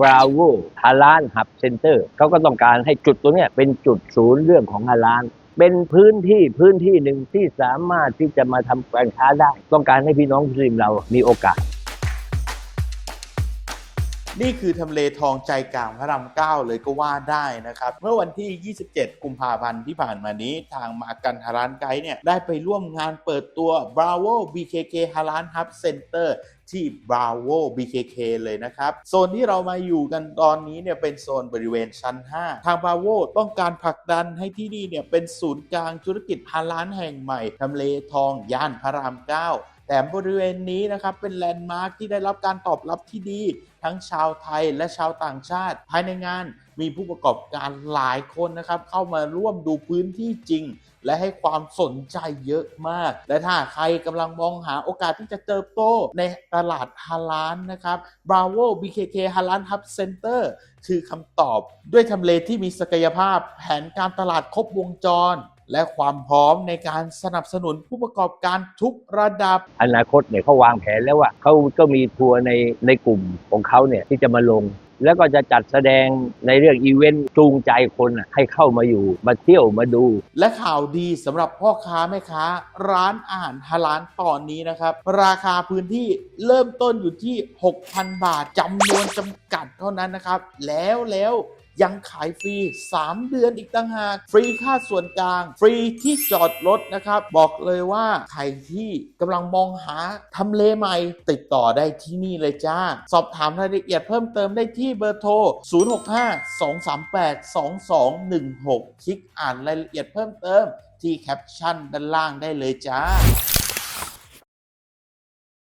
บราโวฮาลานฮับเซ็นเตอร์เขาก็ต้องการให้จุดตัวเนี้ยเป็นจุดศูนย์เรื่องของฮาลาน เป็นพื้นที่พื้นที่หนึ่งที่สามารถที่จะมาทำการค้าได้ ต้องการให้พี่น้องมุสลิมเรามีโอกาส นี่คือทำเลทองใจกลางพระรามเก้าเลยก็ว่าได้นะครับ เมื่อวันที่ 27 กุมภาพันธ์ที่ผ่านมานี้ทางมากันฮารานไกด์เนี่ย ได้ไปร่วมงานเปิดตัว Bravo BKK ฮารานฮับเซ็นเตอร์ที่ Bravo BKK เลยนะครับ โซนที่เรามาอยู่กันตอนนี้เนี่ยเป็นโซนบริเวณชั้น 5 ทาง Bravo ต้องการผลักดันให้ที่นี่เนี่ยเป็นศูนย์กลางธุรกิจฮาลานแห่งใหม่ทำเลทองย่านพระรามเก้า แถมบริเวณนี้นะครับเป็นแลนด์มาร์คที่ได้รับการตอบรับที่ดี ทั้งชาวไทยและชาวต่างชาติ ภายในงานมีผู้ประกอบการหลายคนนะครับ เข้ามาร่วมดูพื้นที่จริง และให้ความสนใจเยอะมาก และถ้าใครกำลังมองหาโอกาสที่จะเติบโตในตลาดฮาลานนะครับ Bravo BKK ฮาลาน Hub Center คือคำตอบด้วยทำเลที่มีศักยภาพแผนการตลาดครบวงจร และความพร้อมในการสนับสนุนผู้ประกอบการทุกระดับ อนาคตเนี่ยเขาวางแผนแล้วว่าเขาก็มีทัวร์ในในกลุ่มของเขาเนี่ยที่จะมาลง แล้วก็จะจัดแสดงในเรื่องอีเวนต์จูงใจคนน่ะให้เข้ามาอยู่มาเที่ยวมาดู และข่าวดีสำหรับพ่อค้าแม่ค้า ร้านอาหารฮาลาลตอนนี้นะครับ ราคาพื้นที่เริ่มต้นอยู่ที่ 6,000 บาทจำนวนจำกัดเท่านั้นนะครับ แล้วแล้วยังขายฟรี 3 เดือนอีกต่างหาก ฟรีค่าส่วนกลาง ฟรีที่จอดรถนะครับ บอกเลยว่าใครที่กำลังมองหาทำเลใหม่ ติดต่อได้ที่นี่เลยจ้า สอบถามรายละเอียดเพิ่มเติมได้ที่เบอร์โทร 065-238-2216 คลิกอ่านรายละเอียดเพิ่มเติมที่แคปชั่นด้านล่างได้เลยจ้า